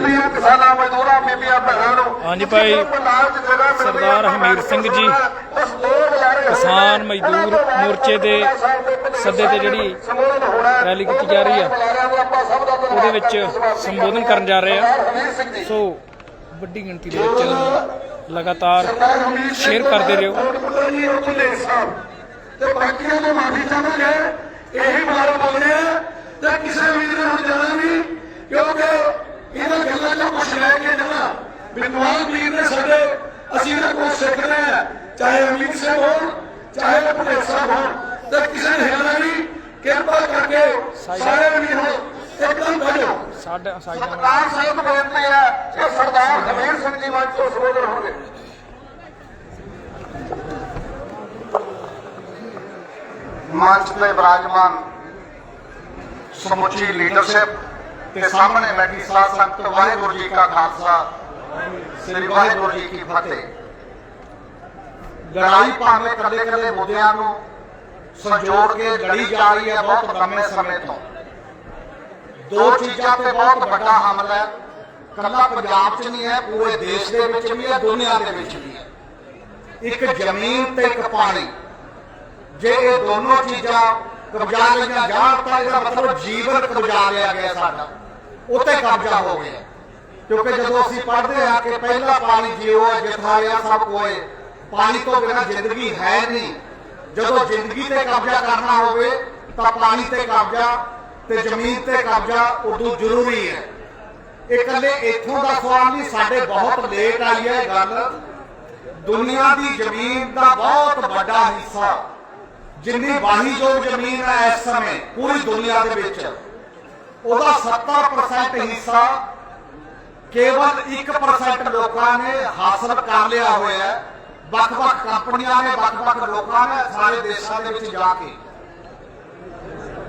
ਬੇਨਤੀ ਹੈ ਕਿਸਾਨਾਂ ਮਜ਼ਦੂਰਾਂ ਬੀਬੀਆਂ ਭੈਣਾਂ ਨੂੰ ਹਾਂਜੀ ਭਾਈ, ਸਰਦਾਰ ਹਮੀਰ ਸਿੰਘ ਜੀ, ਕਿਸਾਨ। ਮਜ਼ਦੂਰ ਮੋਰਚੇ ਦੇ ਸੱਦੇ ਤੇ ਜਿਹੜੀ। ਰੈਲੀ ਕੀਤੀ ਜਾ ਰਹੀ ਆ। ਉਹਦੇ ਵਿੱਚ ਸੰਬੋਧਨ ਕਰਨ ਜਾ ਰਹੇ ਆ। ਸੋ ਵੱਡੀ ਗਿਣਤੀ ਦੇ ਵਿੱਚ ਲਗਾਤਾਰ ਸ਼ੇਅਰ ਕਰਦੇ ਰਹੋ ਤੇ ਬਾਕੀਆਂ ਤੋਂ ਮਾਫੀ ਚਾਹਾਂਗੇ ਇਹੀ ਮਾਰ ਬੋਲਦੇ ਆ ਤੇ ਕਿਸੇ ਵੀਰ ਨੇ ਹੁਣ ਜਾਣਾ ਨਹੀਂ ਕਿਉਂਕਿ ਇਹਨਾਂ ਗੱਲਾਂ ਤੋਂ ਕੁਝ ਲੈ ਕੇ ਜਾਣਾ ਵਿਦਵਾਨ ਵੀਰ ਨੇ ਸਾਡੇ ਅਸੀਂ ਇਹਨਾਂ ਕੋਲ ਸਿੱਖਦੇ ਆ ਚਾਹੇ ਅਮੀਰ ਸਿੰਘ ਹੋਣ ਚਾਹੇ ਭੁੱਲੇ ਸਾਹਿਬ ਹੋਣ ਤੇ ਕਿਸੇ ਨੇ ਹਿਲਣਾ ਨਹੀਂ ਕਿਰਪਾ ਕਰਕੇ ਸਾਰੇ ਵੀਰ ਹੋ ਇੱਕਦਮ ਬੈਠੋ ਸਾਡਾ ਸਾਡਾ ਸਰਦਾਰ ਸਾਹਿਬ ਨੂੰ ਬੇਨਤੀ ਹੈ ਕਿ ਸਰਦਾਰ ਹਮੀਰ ਸਿੰਘ ਜੀ ਮੰਚ ਤੋਂ ਸੰਬੋਧਨ ਹੋਣਗੇ ਮੰਚ ਤੇ ਵਿਰਾਜਮਾਨ ਸਮੁੱਚੀ ਲੀਡਰਸ਼ਿਪ ਤੇ ਸਾਹਮਣੇ ਬੈਠੀ ਸਾਧ ਸੰਗਤ ਵਾਹਿਗੁਰੂ ਜੀ ਕਾ ਖਾਲਸਾ ਸ੍ਰੀ ਵਾਹਿਗੁਰੂ ਜੀ ਕੀ ਫਤਿਹ ਲੜਾਈ ਭਾਵੇਂ ਕੱਲੇ ਕੱਲੇ ਮੁੱਦਿਆਂ ਨੂੰ ਸੰਜੋੜ ਕੇ ਲੜੀ ਜਾ ਰਹੀ ਹੈ ਬਹੁਤ ਲੰਮੇ ਸਮੇਂ ਤੋਂ ਦੋ ਚੀਜ਼ਾਂ ਤੇ ਬਹੁਤ ਵੱਡਾ ਹਮਲਾ ਹੈ ਕੱਲਾ ਪੰਜਾਬ 'ਚ ਨਹੀਂ ਹੈ ਪੂਰੇ ਦੇਸ਼ ਦੇ ਵਿੱਚ ਵੀ ਹੈ ਦੁਨੀਆ ਦੇ ਵਿੱਚ ਵੀ ਹੈ ਇੱਕ ਜ਼ਮੀਨ ਤੇ ਇੱਕ ਪਾਣੀ ਜੇ ਇਹ ਦੋਨੋਂ ਚੀਜ਼ਾਂ ਕਬਜ਼ਾ ਲਈਆਂ ਜਾਣ ਤਾਂ ਇਹਦਾ ਮਤਲਬ ਜੀਵਨ ਕਬਜ਼ਾ ਲਿਆ ਗਿਆ ਸਾਡਾ ਉੱਤੇ ਕਬਜ਼ਾ ਹੋ ਗਿਆ। ਕਿਉਂਕਿ ਜਦੋਂ ਅਸੀਂ ਪੜ੍ਹਦੇ ਆ ਕਿ ਪਹਿਲਾ ਪਾਣੀ ਜਿਉ ਹੈ ਜਿਥਾਇਆ ਸਭ ਕੋਏ ਪਾਣੀ ਤੋਂ ਬਿਨਾਂ ਜ਼ਿੰਦਗੀ ਹੈ ਨਹੀਂ। ਜਦੋਂ ਜ਼ਿੰਦਗੀ ਤੇ ਕਬਜ਼ਾ ਕਰਨਾ ਹੋਵੇ ਤਾਂ ਪਾਣੀ ਤੇ ਕਬਜ਼ਾ ਤੇ ਜ਼ਮੀਨ ਤੇ ਕਬਜ਼ਾ ਉਦੋਂ ਜ਼ਰੂਰੀ ਹੈ। ਇਹ ਇਕੱਲੇ ਇੱਥੋਂ ਦਾ ਸਵਾਲ ਨਹੀਂ ਸਾਡੇ ਬਹੁਤ ਲੇਟ ਆਈ ਹੈ ਗੱਲ। ਦੁਨੀਆ ਦੀ ਜ਼ਮੀਨ ਦਾ ਬਹੁਤ ਵੱਡਾ ਹਿੱਸਾ ਜਿੰਨੀ ਵਾਹੀਯੋਗ ਜ਼ਮੀਨ ਹੈ ਇਸ ਸਮੇਂ ਪੂਰੀ ਦੁਨੀਆ ਦੇ ਵਿੱਚ, ਉਹਦਾ 70% ਹਿੱਸਾ ਕੇਵਲ 1% ਲੋਕਾਂ ਨੇ ਹਾਸਲ ਕਰ ਲਿਆ ਹੋਇਆ ਹੈ। ਵੱਖ-ਵੱਖ ਕੰਪਨੀਆਂ ਨੇ, ਵੱਖ-ਵੱਖ ਲੋਕਾਂ ਨੇ ਸਾਰੇ ਦੇਸ਼ਾਂ ਦੇ ਵਿੱਚ ਜਾ ਕੇ।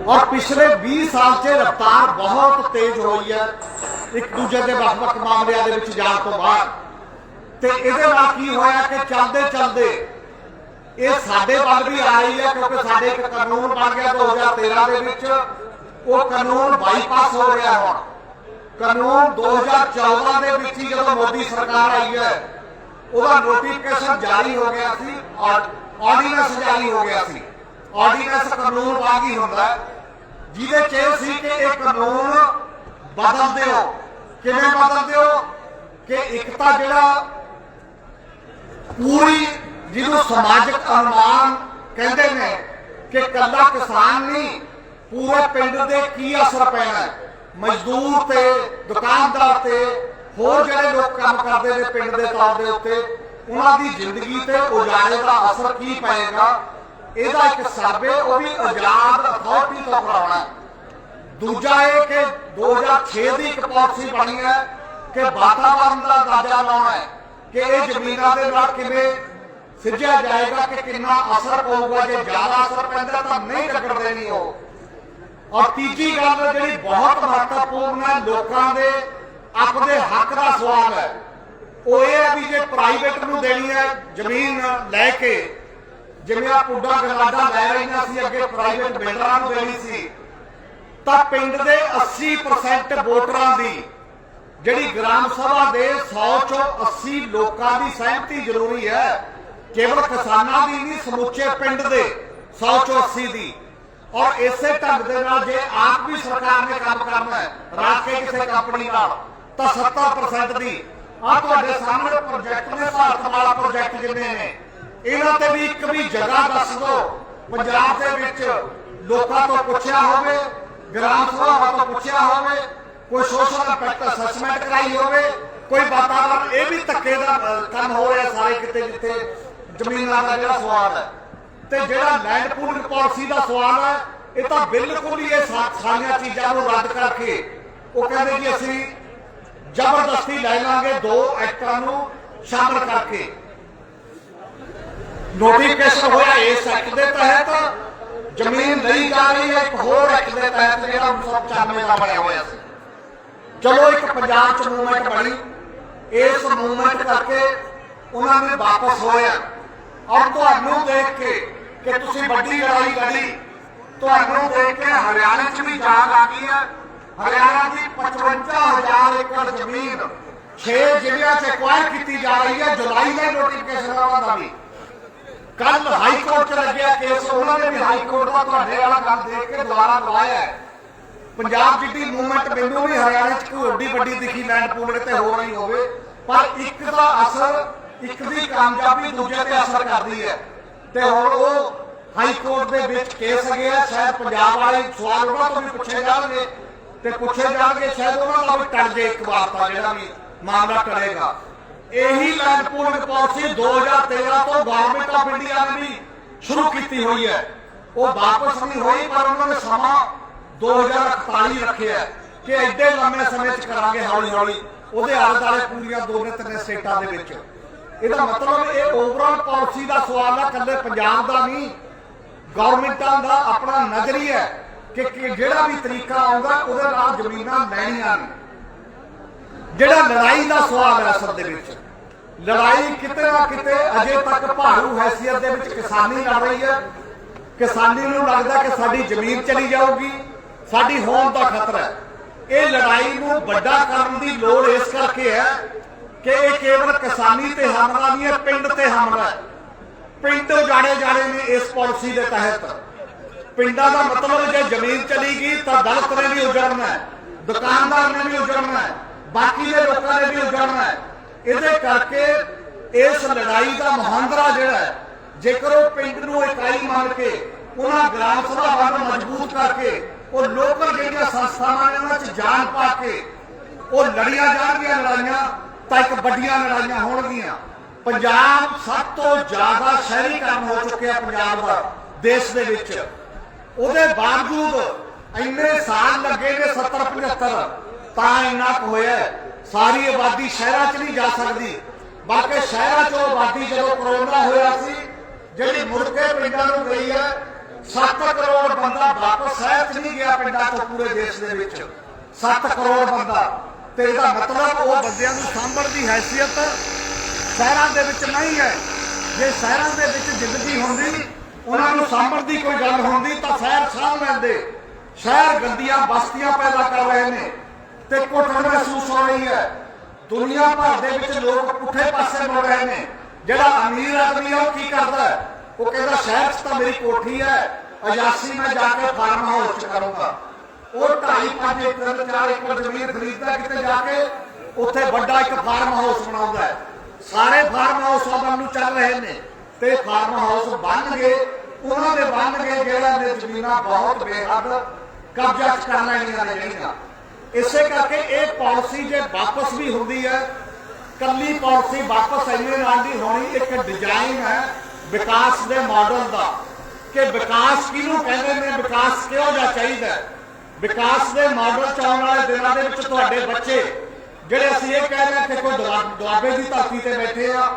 ਔਰ ਪਿਛਲੇ 20 ਸਾਲ 'ਚ ਰਫ਼ਤਾਰ ਬਹੁਤ ਤੇਜ਼ ਹੋਈ ਹੈ, ਇੱਕ ਦੂਜੇ ਦੇ ਵੱਖ-ਵੱਖ ਮਾਮਲਿਆਂ ਦੇ ਵਿੱਚ ਜਾਣ ਤੋਂ ਬਾਅਦ। ਤੇ ਇਹਦੇ ਨਾਲ ਕੀ ਹੋਇਆ ਕਿ ਚੱਲਦੇ ਚੱਲਦੇ ਇਹ ਸਾਡੇ ਵੱਲ ਵੀ ਆਈ ਹੈ ਕਿਉਂਕਿ ਸਾਡੇ ਇੱਕ ਕਾਨੂੰਨ ਬਣ ਗਿਆ 2013 ਦੇ ਵਿੱਚ। ਉਹ ਕਾਨੂੰਨ ਬਾਈਪਾਸ ਹੋ ਰਿਹਾ ਹੁਣ। ਕਾਨੂੰਨ 2014 ਦੇ ਵਿੱਚ ਜਦੋਂ ਮੋਦੀ ਸਰਕਾਰ ਆਈ ਹੈ ਉਹਦਾ ਨੋਟੀਫਿਕੇਸ਼ਨ ਜਾਰੀ ਹੋ ਗਿਆ ਸੀ। ਆਰਡੀਨੈਂਸ ਜਾਰੀ ਹੋ ਗਿਆ ਸੀ। ਆਰਡੀਨੈਂਸ ਕਾਨੂੰਨ ਵਾਂਗ ਹੀ। ਹੁੰਦਾ ਜਿਹਦੇ ਚ ਇਹ ਸੀ ਕਿ ਇਹ ਕਾਨੂੰਨ ਬਦਲ ਦਿਓ ਕਿਵੇਂ ਬਦਲ ਦਿਓ ਕਿ ਇੱਕ ਤਾਂ ਜਿਹੜਾ ਪੂਰੀ ਜਿਹਨੂੰ ਸਮਾਜਿਕ ਅਨੁਮਾਨ ਕਹਿੰਦੇ ਨੇ ਕਿ ਕੱਲਾ ਕਿਸਾਨ ਨਹੀਂ, ਪੂਰੇ ਪਿੰਡ ਦੇ ਕੀ ਅਸਰ ਪੈਣਾ ਮਜ਼ਦੂਰ ਤੇ ਦੁਕਾਨਦਾਰ ਤੇ ਹੋਰ ਜਿਹੜੇ ਲੋਕ ਕੰਮ ਕਰਦੇ ਨੇ ਪਿੰਡ ਦੇ ਤੌਰ ਦੇ ਉੱਤੇ, ਉਹਨਾਂ ਦੀ ਜ਼ਿੰਦਗੀ ਤੇ ਉਜਾੜੇ ਦਾ ਅਸਰ ਕੀ ਪਏਗਾ? ਇਹਦਾ ਇੱਕ ਸਰਵੇ ਉਹ ਵੀ ਆਜ਼ਾਦ ਅਥਾਰਟੀ ਤੋਂ ਕਰਾਉਣਾ ਦੂਜਾ ਇਹ ਕਿ 2006 ਦੀ ਇੱਕ ਪਾਲਿਸੀ ਬਣੀ ਹੈ ਕਿ ਵਾਤਾਵਰਣ ਦਾ ਅੰਦਾਜ਼ਾ ਲਾਉਣਾ ਹੈ ਕਿ ਇਹ ਜ਼ਮੀਨਾਂ ਦੇ ਨਾਲ ਕਿਵੇਂ ਸਿੱਝਿਆ ਜਾਏਗਾ ਕਿ ਕਿੰਨਾ ਅਸਰ ਪਊਗਾ, ਜੇ ਜ਼ਿਆਦਾ ਅਸਰ ਪੈਂਦਾ ਤਾਂ ਨਹੀਂ ਲੱਗਣ ਦੇਣੀ ਉਹ। ਔਰ ਤੀਜੀ ਗੱਲ ਜਿਹੜੀ ਬਹੁਤ ਮਹੱਤਵਪੂਰਨ ਹੈ, ਲੋਕਾਂ ਦੇ ਆਪਣੇ ਹੱਕ ਦਾ ਸਵਾਲ ਹੈ। ਉਹ ਇਹ ਹੈ ਵੀ ਜੇ ਪ੍ਰਾਈਵੇਟ ਨੂੰ ਦੇਣੀ ਹੈ, ਜ਼ਮੀਨ ਲੈ ਕੇ, ਜਿਵੇਂ ਆ ਪੁੱਡਾ ਗਲਾਡਾ ਲੈ ਰਹੀਆਂ ਸੀ, ਅੱਗੇ ਪ੍ਰਾਈਵੇਟ ਬਿਲਡਰਾਂ ਨੂੰ ਦੇਣੀ ਸੀ, ਤਾਂ ਪਿੰਡ ਦੇ 80% ਵੋਟਰਾਂ ਦੀ, ਜਿਹੜੀ ਗ੍ਰਾਮ ਸਭਾ ਦੇ 100 ਚੋਂ 80 ਲੋਕਾਂ ਦੀ ਸਹਿਮਤੀ ਜ਼ਰੂਰੀ ਹੈ। ਕੇਵਲ ਕਿਸਾਨਾਂ ਦੀ ਨਹੀਂ, ਸਮੁੱਚੇ ਪਿੰਡ ਦੇ 100 ਚੋਂ 80 ਦੀ। ਔਰ ਇਸੇ ਢੰਗ ਦੇ ਨਾਲ ਜੇ ਆਪ ਵੀ ਸਰਕਾਰ ਨੇ ਕੰਮ ਕਰਨਾ ਹੈ ਰਲ ਕੇ ਕਿਸੇ ਕੰਪਨੀ ਨਾਲ, ਤਾਂ 70% ਦੀ। ਆ ਤੁਹਾਡੇ ਸਾਹਮਣੇ ਪ੍ਰੋਜੈਕਟ ਨੇ, ਭਾਰਤ ਵਾਲਾ ਪ੍ਰੋਜੈਕਟ ਜਿੰਨੇ ਨੇ। ਇਹਨਾਂ ਤੇ ਵੀ ਇੱਕ ਵੀ ਜਗ੍ਹਾ ਦੱਸ ਦਿਓ। ਪੰਜਾਬ ਦੇ ਵਿੱਚ ਲੋਕਾਂ ਤੋਂ ਪੁੱਛਿਆ ਹੋਵੇ, ਗ੍ਰਾਮ ਸਭਾ ਤੋਂ ਪੁੱਛਿਆ ਹੋਵੇ, ਕੋਈ ਸੋਸ਼ਲ ਇੰਪੈਕਟ ਅਸੈਸਮੈਂਟ ਕਰਾਈ ਹੋਵੇ, ਕੋਈ ਵਾਤਾਵਰਣ ਇਹ ਵੀ ਧੱਕੇ ਦਾ ਕੰਮ ਹੋ ਰਿਹਾ ਸਾਰੇ ਕਿਤੇ ਜਿੱਥੇ ਜ਼ਮੀਨਾਂ ਦਾ ਜਿਹੜਾ ਸਵਾਲ ਹੈ। ਤੇ ਜਿਹੜਾ ਲੈਂਡ ਪੂਲਿੰਗ ਪਾਲਿਸੀ ਦਾ ਸਵਾਲ ਹੈ ਇਹ ਤਾਂ ਬਿਲਕੁਲ ਹੀ ਇਹ ਸਾਰੀਆਂ ਚੀਜ਼ਾਂ ਨੂੰ ਰੱਦ ਕਰਕੇ ਉਹ ਕਹਿੰਦੇ ਜੀ ਅਸੀਂ ਜ਼ਬਰਦਸਤੀ ਲੈ ਲਾਂਗੇ ਦੋ ਐਕਟਾਂ ਨੂੰ ਸ਼ਾਮਲ ਕਰਕੇ। ਨੋਟੀਫਿਕੇਸ਼ਨ ਹੋਇਆ ਇਸ ਐਕਟ ਦੇ ਤਹਿਤ। ਜ਼ਮੀਨ ਲਈ ਜਾ ਰਹੀ ਹੈ ਇੱਕ ਹੋਰ ਐਕਟ ਦੇ ਤਹਿਤ ਜਿਹੜਾ 1995 ਦਾ ਬਣਿਆ ਹੋਇਆ ਸੀ। ਚਲੋ ਇੱਕ ਪੰਜਾਬ ਚ ਮੂਵਮੈਂਟ ਬਣੀ। ਇਸ ਮੂਵਮੈਂਟ ਕਰਕੇ ਉਹਨਾਂ ਨੇ ਵਾਪਸ ਹੋਇਆ। ਔਰ ਤੁਹਾਨੂੰ ਦੇਖ ਕੇ ਕਿ ਤੁਸੀਂ ਵੱਡੀ ਲੜਾਈ ਲੜੀ? ਤੁਹਾਨੂੰ ਦੇਖ ਕੇ ਹਰਿਆਣਾ ਚ ਵੀ ਜਾਗ ਆ ਗਈ ਹੈ। ਹਰਿਆਣਾ ਦੀ 55000 ਏਕੜ ਜ਼ਮੀਨ 6 ਜ਼ਿਲ੍ਹਿਆਂ 'ਚ ਐਕਵਾਇਰ ਕੀਤੀ ਜਾ ਰਹੀ ਹੈ ਜੁਲਾਈ ਦਾ ਨੋਟੀਫਿਕੇਸ਼ਨ ਆਉਣ ਦਾ ਵੀ। ਕੱਲ ਹਾਈ ਕੋਰਟ 'ਚ ਲੱਗਿਆ ਕੇਸ ਉਹਨਾਂ ਨੇ ਵੀ ਹਾਈ ਕੋਰਟ ਦਾ ਤੁਹਾਡੇ ਵਾਲਾ ਗੱਲ ਦੇਖ ਕੇ ਦੁਬਾਰਾ ਲਵਾਇਆ ਹੈ। ਪੰਜਾਬ ਜਿੱਡੀ ਮੂਵਮੈਂਟ ਮੈਨੂੰ ਵੀ ਹਰਿਆਣਾ 'ਚ ਕੋਈ ਓਡੀ ਵੱਡੀ ਦਿਖੀ ਲੈਂਡ ਪੂਲਿੰਗ ਤੇ ਹੋ ਰਹੀ ਹੋਵੇ ਪਰ ਇੱਕ ਦਾ ਅਸਰ ਇੱਕ ਦੀ ਕਾਮਯਾਬੀ ਦੂਜੇ ਤੇ ਅਸਰ ਕਰਦੀ ਹੈ। ਤੇ ਹੁਣ ਉਹ ਹਾਈ ਕੋਰਟ ਦੇ ਵਿੱਚ ਕੇਸ ਗਿਆ ਸ਼ਾਇਦ ਪੰਜਾਬ ਵਾਲੇ ਸਵਾਲ ਉਹਨਾਂ ਤੋਂ ਵੀ ਪੁੱਛੇ ਜਾਣਗੇ ਤੇ ਪੁੱਛੇ ਜਾਣਗੇ, ਸ਼ਾਇਦ ਉਹਨਾਂ ਦਾ ਵੀ ਟਲ ਜੇ ਇੱਕ ਵਾਰ ਤਾਂ ਜਿਹੜਾ ਵੀ ਮਾਮਲਾ ਟਲੇਗਾ। ਇਹੀ ਲੈਂਡ ਪਾਲਿਸੀ 2013 ਤੋਂ ਗਵਰਨਮੈਂਟ ਆਫ ਇੰਡੀਆ ਨੇ ਵੀ ਸ਼ੁਰੂ ਕੀਤੀ ਹੋਈ ਹੈ। ਉਹ ਵਾਪਸ ਨਹੀਂ ਹੋਈ, ਪਰ ਉਹਨਾਂ ਨੇ ਸਮਾਂ 2041 ਰੱਖਿਆ ਕਿ ਐਡੇ ਲੰਮੇ ਸਮੇਂ 'ਚ ਕਰਾਂਗੇ ਹੌਲੀ ਹੌਲੀ ਉਹਦੇ ਆਲੇ ਦੁਆਲੇ ਪੂਰੀਆਂ ਦੋ ਨੇ ਤਿੰਨ ਸਟੇਟਾਂ ਦੇ ਵਿੱਚ। ਇਹਦਾ ਮਤਲਬ ਇਹ ਓਵਰਆਲ ਪਾਲਿਸੀ ਦਾ ਸਵਾਲ ਹੈ ਇਕੱਲੇ ਪੰਜਾਬ ਦਾ ਨਹੀਂ ਗਵਰਨਮੈਂਟਾਂ ਦਾ ਆਪਣਾ ਨਜ਼ਰੀਆ ਕਿ ਜਿਹੜਾ ਵੀ ਤਰੀਕਾ ਆਉਂਦਾ ਉਹਦੇ ਨਾਲ ਜ਼ਮੀਨਾਂ ਲੈਣੀਆਂ ਨੇ। ਜਿਹੜਾ ਲੜਾਈ ਦਾ ਸਵਾਲ ਹੈ ਅਸਲ ਦੇ ਵਿੱਚ, ਲੜਾਈ ਕਿਤੇ ਨਾ ਕਿਤੇ ਅਜੇ ਤੱਕ ਭਾਰੂ ਹੈਸੀਅਤ ਦੇ ਵਿੱਚ ਕਿਸਾਨੀ ਲੜ ਰਹੀ ਹੈ। ਕਿਸਾਨੀ ਨੂੰ ਲੱਗਦਾ ਕਿ ਸਾਡੀ ਜ਼ਮੀਨ ਚਲੀ ਜਾਊਗੀ, ਸਾਡੀ ਹੋਂਦ ਦਾ ਖਤਰਾ ਹੈ। ਇਹ ਲੜਾਈ ਨੂੰ ਵੱਡਾ ਕਰਨ ਦੀ ਲੋੜ ਇਸ ਕਰਕੇ ਹੈ ਕਿ ਇਹ ਕੇਵਲ ਕਿਸਾਨੀ ਤੇ ਹਮਲਾ ਨਹੀਂ ਹੈ, ਪਿੰਡ ਤੇ ਹਮਲਾ ਹੈ। ਪਿੰਡ ਜਾਣੇ ਜਾਣੇ ਨੇ ਇਸ ਪਾਲਿਸੀ ਦੇ ਤਹਿਤ। ਪਿੰਡਾਂ ਦਾ ਮਤਲਬ ਜੇ ਜ਼ਮੀਨ ਚਲੀ ਗਈ ਤਾਂ ਦਲਿਤ ਨੇ ਵੀ ਉਜੜਨਾ ਹੈ, ਦੁਕਾਨਦਾਰ ਨੇ ਵੀ ਉਜੜਨਾ ਹੈ, ਬਾਕੀ ਦੇ ਲੋਕਾਂ ਨੇ ਵੀ ਉਜੜਨਾ ਹੈ। ਇਹਦੇ ਕਰਕੇ ਇਸ ਲੜਾਈ ਦਾ ਮਹਾਂਦਰਾ ਜਿਹੜਾ ਹੈ, ਜੇਕਰ ਉਹ ਪਿੰਡ ਨੂੰ ਇਕਾਈ ਮੰਨ ਕੇ, ਉਹਨਾਂ ਗ੍ਰਾਮ ਸਭਾਵਾਂ ਨੂੰ ਮਜ਼ਬੂਤ ਕਰਕੇ, ਉਹ ਲੋਕਲ ਜਿਹੜੀਆਂ ਸੰਸਥਾਵਾਂ ਨੇ ਉਹਨਾਂ 'ਚ ਜਾਨ ਪਾ ਕੇ, ਉਹ ਲੜੀਆਂ ਜਾਣਗੀਆਂ ਲੜਾਈਆਂ ਤਾਂ ਇੱਕ ਵੱਡੀਆਂ ਲੜਾਈਆਂ ਹੋਣਗੀਆਂ। ਪੰਜਾਬ ਸਭ ਤੋਂ ਜ਼ਿਆਦਾ ਸ਼ਹਿਰੀਕਰਨ ਹੋ ਚੁੱਕਿਆ ਪੰਜਾਬ ਦਾ, ਦੇਸ਼ ਦੇ ਵਿੱਚ। ਉਹਦੇ ਬਾਵਜੂਦ ਇੰਨੇ ਸਾਲ ਲੱਗੇ ਨੇ 70 75 ਤਾਂ ਇੰਨਾ ਕੁ ਹੋਇਆ ਸਾਰੀ ਆਬਾਦੀ ਸ਼ਹਿਰਾਂ 'ਚ ਨਹੀਂ ਜਾ ਸਕਦੀ। ਬਲਕਿ ਸ਼ਹਿਰਾਂ 'ਚੋਂ ਆਬਾਦੀ ਜਦੋਂ ਕਰੋਨਾ ਹੋਇਆ ਸੀ, ਜਿਹੜੀ ਮੁੜ ਕੇ ਪਿੰਡਾਂ ਨੂੰ ਗਈ ਹੈ 7 ਕਰੋੜ ਬੰਦਾ ਵਾਪਸ ਸ਼ਹਿਰ 'ਚ ਨਹੀਂ ਗਿਆ ਪਿੰਡਾਂ ਤੋਂ ਪੂਰੇ ਦੇਸ਼ ਦੇ ਵਿੱਚ। 7 ਕਰੋੜ ਬੰਦਾ। ਤੇ ਇਹਦਾ ਮਤਲਬ ਉਹ ਬੰਦਿਆਂ ਨੂੰ ਸਾਂਭਣ ਦੀ ਹੈਸੀਅਤ ਸ਼ਹਿਰਾਂ ਦੇ ਵਿੱਚ ਨਹੀਂ ਹੈ। ਜੇ ਸ਼ਹਿਰਾਂ ਦੇ ਵਿੱਚ ਜ਼ਿੰਦਗੀ ਹੁੰਦੀ, ਉਹਨਾਂ ਨੂੰ ਸਾਂਭਣ ਦੀ ਕੋਈ ਗੱਲ ਹੁੰਦੀ ਤਾਂ ਸ਼ਹਿਰ ਸਾਂਭ ਲੈਂਦੇ। ਸ਼ਹਿਰ ਗੰਦੀਆਂ ਬਸਤੀਆਂ ਪੈਦਾ ਕਰ ਰਹੇ ਨੇ ਤੇ ਘੁੱਟਣ ਮਹਿਸੂਸ ਹੋ ਰਹੀ ਹੈ। ਦੁਨੀਆ ਭਰ ਦੇ ਵਿੱਚ ਲੋਕ ਪੁੱਠੇ ਪਾਸੇ ਮੁੜ ਰਹੇ ਨੇ। ਜਿਹੜਾ ਅਮੀਰ ਆਦਮੀ ਉਹ ਕੀ ਕਰਦਾ ਉਹ ਕਹਿੰਦਾ, ਸ਼ਹਿਰ 'ਚ ਤਾਂ ਮੇਰੀ ਕੋਠੀ ਹੈ। ਅਜਾਸੀ ਮੈਂ ਜਾ ਕੇ ਫਾਰਮ ਹਾਊਸ 'ਚ ਕਰੂੰਗਾ। ਉਹ 2.5 5 ਏਕੜ 4 ਏਕੜ ਜ਼ਮੀਨ ਖਰੀਦਦਾ ਕਿਤੇ ਜਾ ਕੇ, ਉੱਥੇ ਵੱਡਾ ਇੱਕ ਫਾਰਮ ਹਾਊਸ ਬਣਾਉਂਦਾ ਹੈ। ਸਾਰੇ ਫਾਰਮ ਹਾਊਸ ਉਹਨਾਂ ਨੂੰ ਚੱਲ ਰਹੇ ਨੇ। ਤੇ ਫਾਰਮ ਹਾਊਸ ਬਣ ਗਏ। ਉਹਨਾਂ ਦੇ ਬਣ ਗਏ ਜਿਹੜਾ ਨੇ ਜ਼ਮੀਨਾਂ ਬਹੁਤ ਬੇਹੱਦ ਕਬਜ਼ਾ ਕਰ ਲੈਣੀਆਂ ਨੇ ਜਿਹੜੀਆਂ। ਇਸੇ ਕਰਕੇ ਇਹ ਪਾਲਿਸੀ ਜੇ ਵਾਪਸ ਵੀ ਹੁੰਦੀ ਹੈ, ਕੱਲੀ ਪਾਲਿਸੀ ਵਾਪਸ ਇੰਨੇ ਨਾਲ ਨਹੀਂ ਹੋਣੀ, ਇੱਕ ਡਿਜ਼ਾਈਨ ਹੈ ਵਿਕਾਸ ਦੇ ਮਾਡਲ ਦਾ। ਕਿ ਵਿਕਾਸ ਕਿਹਨੂੰ ਕਹਿੰਦੇ ਨੇ? ਵਿਕਾਸ ਕਿਹੋ ਜਿਹਾ ਚਾਹੀਦਾ ਵਿਕਾਸ ਦੇ ਮਾਡਲ ਚ ਵਾਲੇ ਦਿਨਾਂ ਦੇ ਵਿੱਚ ਤੁਹਾਡੇ ਬੱਚੇ, ਜਿਹੜੇ ਅਸੀਂ ਇਹ ਕਹਿ ਰਹੇ ਕਿ ਕੋਈ ਦੁਆਬੇ ਦੀ ਧਰਤੀ ਤੇ ਬੈਠੇ ਆ,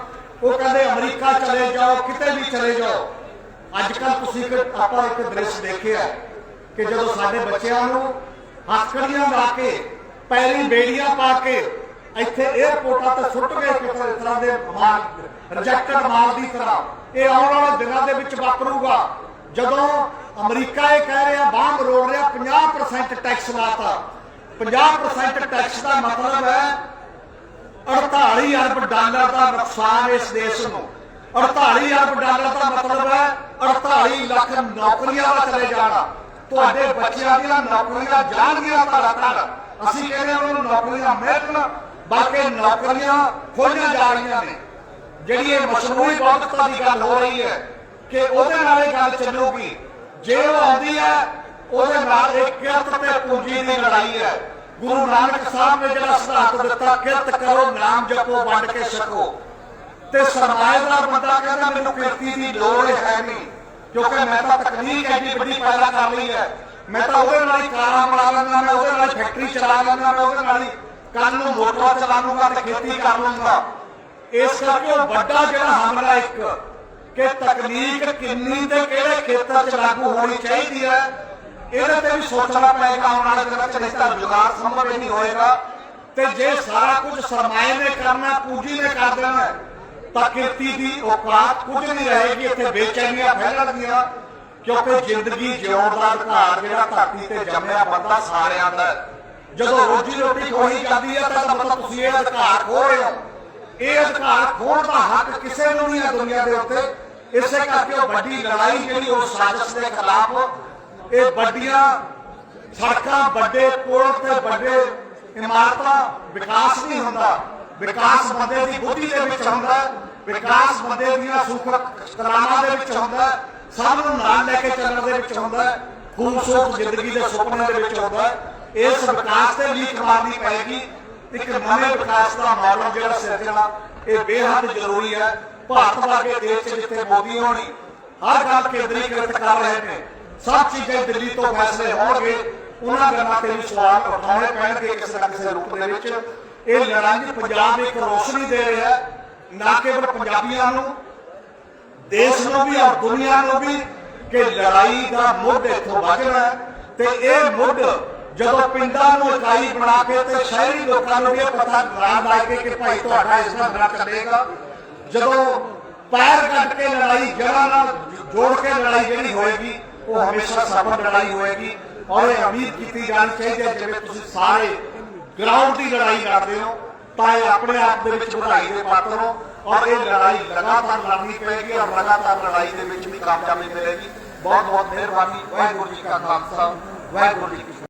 ਉਹ ਕਹਿੰਦੇ ਅਮਰੀਕਾ ਚਲੇ ਜਾਓ, ਕਿਤੇ ਵੀ ਚਲੇ ਜਾਓ। ਅੱਜ ਕੱਲ ਤੁਸੀਂ ਆਪਾਂ ਇੱਕ ਦ੍ਰਿਸ਼ ਦੇਖਿਆ ਕਿ ਜਦੋਂ ਸਾਡੇ ਬੱਚਿਆਂ ਨੂੰ ਹੱਥਕੜੀਆਂ ਲਾ ਕੇ, ਪੈਰੀ ਬੇੜੀਆਂ ਪਾ ਕੇ ਇੱਥੇ 에어ਪੋਰਟਾਂ ਤੇ ਸੁੱਟ ਗਏ ਕਿਸੇ ਤਰ੍ਹਾਂ ਦੇ ਮਾਲ ਰਿਜੈਕਟਡ ਮਾਲ ਦੀ ਤਰ੍ਹਾਂ। ਇਹ ਆਉਣ ਵਾਲੇ ਦਿਨਾਂ ਦੇ ਵਿੱਚ ਵਾਪਰੂਗਾ। ਜਦੋਂ ਅਮਰੀਕਾ ਇਹ ਕਹਿ ਰਿਹਾ ਬਾਹਰ ਰੋੜ ਰਿਹਾ 50% ਟੈਕਸ ਲਾਤਾ। 50% ਟੈਕਸ ਦਾ ਮਤਲਬ ਹੈ 48 ਅਰਬ ਡਾਲਰ ਦਾ ਨੁਕਸਾਨ ਇਸ ਦੇਸ਼ ਨੂੰ। 48 ਅਰਬ ਡਾਲਰ ਦਾ ਮਤਲਬ ਹੈ 48 ਲੱਖ ਨੌਕਰੀਆਂ ਦਾ ਚਲੇ ਜਾਣਾ। ਤੁਹਾਡੇ ਬੱਚਿਆਂ ਦੀਆਂ ਨੌਕਰੀਆਂ ਜਾਣਗੀਆਂ ਧੜਾ ਧੜ ਅਸੀਂ ਕਹਿੰਦੇ ਹਾਂ ਉਹਨਾਂ ਨੂੰ ਨੌਕਰੀਆਂ ਮਿਲਣ, ਬਾਕੀ ਨੌਕਰੀਆਂ ਖੋਲੀਆਂ ਜਾ ਰਹੀਆਂ ਨੇ। ਜਿਹੜੀ ਇਹ ਮਸ਼ਰੂਈ ਬੌਧਤਾ ਦੀ ਗੱਲ ਹੋ ਰਹੀ ਹੈ, ਕਿ ਉਹਦੇ ਨਾਲ ਇਹ ਗੱਲ ਚੱਲੂਗੀ। ਜੇ ਉਹ ਆਉਂਦੀ ਹੈ, ਉਹਦੇ ਨਾਲ ਇੱਕ ਕਿਰਤ ਤੇ ਪੂੰਜੀ ਦੀ ਲੜਾਈ ਹੈ। ਗੁਰੂ ਨਾਨਕ ਸਾਹਿਬ ਨੇ ਜਿਹੜਾ ਸਿਧਾਂਤ ਦਿੱਤਾ, ਕਿਰਤ ਕਰੋ, ਨਾਮ ਜਪੋ, ਵੰਡ ਕੇ ਛਕੋ। ਤੇ ਸਰਮਾਏਦਾਰ ਬੰਦਾ ਕਹਿੰਦਾ, ਮੈਨੂੰ ਕਿਰਤੀ ਦੀ ਲੋੜ ਹੈ ਨਹੀਂ, ਕਿਉਂਕਿ ਮੈਂ ਤਾਂ ਤਕਨੀਕ ਐਡੀ ਵੱਡੀ ਪੈਦਾ ਕਰ ਲਈ ਹੈ। ਮੈਂ ਤਾਂ ਉਹਦੇ ਨਾਲ ਹੀ ਕਾਰਾਂ ਬਣਾ ਲੈਂਦਾ, ਮੈਂ ਉਹਦੇ ਨਾਲ ਫੈਕਟਰੀ ਚਲਾ ਲੈਂਦਾ, ਮੈਂ ਉਹਦੇ ਨਾਲ ਹੀ ਕੱਲ ਨੂੰ ਮੋਟਰਾਂ ਚਲਾ ਲੂੰਗਾ ਤੇ ਖੇਤੀ ਕਰ ਲੂੰਗਾ ਇਸ ਕਰਕੇ ਉਹ ਵੱਡਾ ਜਿਹੜਾ ਹਮਲਾ ਇੱਕ ਕਿ ਤਕਨੀਕ ਕਿੰਨੀ ਤੇ ਕਿਹੜੇ ਖੇਤਰ 'ਚ ਲਾਗੂ ਹੋਣੀ ਚਾਹੀਦੀ ਹੈ, ਇਹਦੇ ਤੇ ਵੀ ਸੋਚਣਾ ਪਏਗਾ, ਆਉਣ ਵਾਲੇ ਦਿਨਾਂ 'ਚ ਨਹੀਂ ਤਾਂ ਰੁਜ਼ਗਾਰ ਸੰਭਵ ਨਹੀਂ ਹੋਏਗਾ। ਤੇ ਜੇ ਸਾਰਾ ਕੁਝ ਸਰਮਾਏ ਨੇ ਕਰਨਾ, ਪੂੰਜੀ ਨੇ ਕਰ ਦੇਣਾ, ਤਾਂ ਕਿਰਤੀ ਦੀ ਔਕਾਤ ਕੁਝ ਨਹੀਂ ਰਹੇਗੀ, ਇੱਥੇ ਬੇਚੈਨੀਆਂ ਫੈਲਣਗੀਆਂ ਕਿਉਂਕਿ ਜ਼ਿੰਦਗੀ ਜਿਉਣ ਦਾ ਅਧਿਕਾਰ ਜਿਹੜਾ ਧਰਤੀ ਤੇ ਜੰਮਿਆ ਬੰਦਾ ਸਾਰਿਆਂ ਦਾ ਜਦੋਂ ਰੋਜੀ ਰੋਟੀ ਖੋਹੀ ਜਾਂਦੀ ਹੈ, ਤਾਂ ਮਤਲਬ ਤੁਸੀਂ ਇਹ ਅਧਿਕਾਰ ਖੋ ਰਹੇ ਹੋ। ਇਹ ਅਧਿਕਾਰ ਖੋਣ ਦਾ ਹੱਕ ਕਿਸੇ ਨੂੰ ਨਹੀਂ ਹੈ ਦੁਨੀਆ ਦੇ ਉੱਤੇ। ਇਸੇ ਕਰਕੇ ਉਹ ਵੱਡੀ ਲੜਾਈ ਜਿਹੜੀ ਉਹ ਸਾਜ਼ਿਸ਼ ਦੇ ਖਿਲਾਫ ਇਹ ਵੱਡੀਆਂ ਸੜਕਾਂ ਵੱਡੇ ਪੁਲ ਤੇ ਵੱਡੇ ਇਮਾਰਤਾਂ ਵਿਕਾਸ ਨਹੀਂ ਹੁੰਦਾ ਵਿਕਾਸ ਬੰਦੇ ਦੀ ਬੁੱਧੀ ਦੇ ਵਿੱਚ ਹੁੰਦਾ। ਵਿਕਾਸ ਬੰਦੇ ਦੀਆਂ ਸੁਖ ਕਲਾਮਾਂ ਦੇ ਵਿੱਚ ਹੁੰਦਾ। ਸਭ ਨੂੰ ਨਾਲ ਲੈ ਕੇ ਚੱਲਣ ਦੇ ਵਿੱਚ ਹੁੰਦਾ। ਖੂਬਸੂਰਤ ਜ਼ਿੰਦਗੀ ਦੇ ਸੁਪਨੇ ਦੇ ਵਿੱਚ ਹੁੰਦਾ। ਇਸ ਵਿਕਾਸ ਤੇ ਲੀਕ ਮਾਰਨੀ ਪਏਗੀ ਇੱਕ ਨਵੇਂ ਵਿਕਾਸ ਦਾ ਮਾਡਲ ਜਿਹੜਾ ਸਿਰਜਣਾ ਇਹ ਬੇਹੱਦ ਜ਼ਰੂਰੀ ਹੈ ਭਾਰਤ ਵਰਗੇ ਦੇਸ਼ 'ਚ ਜਿੱਥੇ ਮੋਦੀ ਹੋਣੀ ਹਰ ਗੱਲ ਕੇਂਦਰੀਕ੍ਰਿਤ ਕਰ ਰਹੇ ਨੇ, ਸਭ ਚੀਜ਼ਾਂ ਦਿੱਲੀ ਤੋਂ ਫੈਸਲੇ ਹੋਣਗੇ, ਉਹਨਾਂ ਗੱਲਾਂ ਤੇ ਵੀ ਸਵਾਲ ਉਠਾਉਣੇ ਪੈਣਗੇ ਕਿਸੇ ਨਾ ਕਿਸੇ ਰੂਪ ਦੇ ਵਿੱਚ। ਇਹ ਲੜਾਈ ਪੰਜਾਬ ਇੱਕ ਰੋਸ਼ਨੀ ਦੇ ਰਿਹਾ ਨਾ ਕੇਵਲ ਪੰਜਾਬੀਆਂ ਨੂੰ, ਦੇਸ਼ ਨੂੰ ਵੀ ਔਰ ਦੁਨੀਆ ਨੂੰ ਵੀ ਕਿ ਲੜਾਈ ਦਾ ਮੁੱਢ ਇੱਥੋਂ ਵੱਜਣਾ ਤੇ ਇਹ ਮੁੱਢ ਜਦੋਂ ਪਿੰਡਾਂ ਨੂੰ ਇਕਾਈ ਬਣਾ ਕੇ ਤੇ ਸ਼ਹਿਰੀ ਲੋਕਾਂ ਨੂੰ ਵੀ ਇਹ ਪਤਾ ਲਾ ਲਾ ਕੇ ਕਿ ਭਾਈ ਤੁਹਾਡਾ ਇਸ ਨਾਲ ਬਣਾ ਚੱਲੇਗਾ। ਜਦੋਂ ਪੈਰ ਕੱਢ ਕੇ ਲੜਾਈ, ਜੜ੍ਹਾਂ ਨਾਲ ਜੋੜ ਕੇ ਲੜਾਈ ਜਿਹੜੀ ਹੋਏਗੀ, ਉਹ ਹਮੇਸ਼ਾ ਸਫਲ ਲੜਾਈ ਹੋਏਗੀ। ਔਰ ਇਹ ਉਮੀਦ ਕੀਤੀ ਜਾਣੀ ਚਾਹੀਦੀ ਹੈ, ਜਿਵੇਂ ਤੁਸੀਂ ਸਾਰੇ ਗਰਾਊਂਡ ਦੀ ਲੜਾਈ ਲੜਦੇ ਹੋ, ਤਾਂ ਇਹ ਆਪਣੇ ਆਪ ਦੇ ਵਿੱਚ ਵਧਾਈ ਦੇ ਪਾਤਰ ਹੋ। ਔਰ ਇਹ ਲੜਾਈ ਲਗਾਤਾਰ ਲੜਨੀ ਪਏਗੀ ਔਰ ਲਗਾਤਾਰ ਲੜਾਈ ਦੇ ਵਿੱਚ ਵੀ ਕਾਮਯਾਬੀ ਮਿਲੇਗੀ। ਬਹੁਤ ਬਹੁਤ ਮਿਹਰਬਾਨੀ। ਵਾਹਿਗੁਰੂ ਜੀ ਕਾ ਖਾਲਸਾ। ਵਾਹਿਗੁਰੂ ਜੀ ਕੀ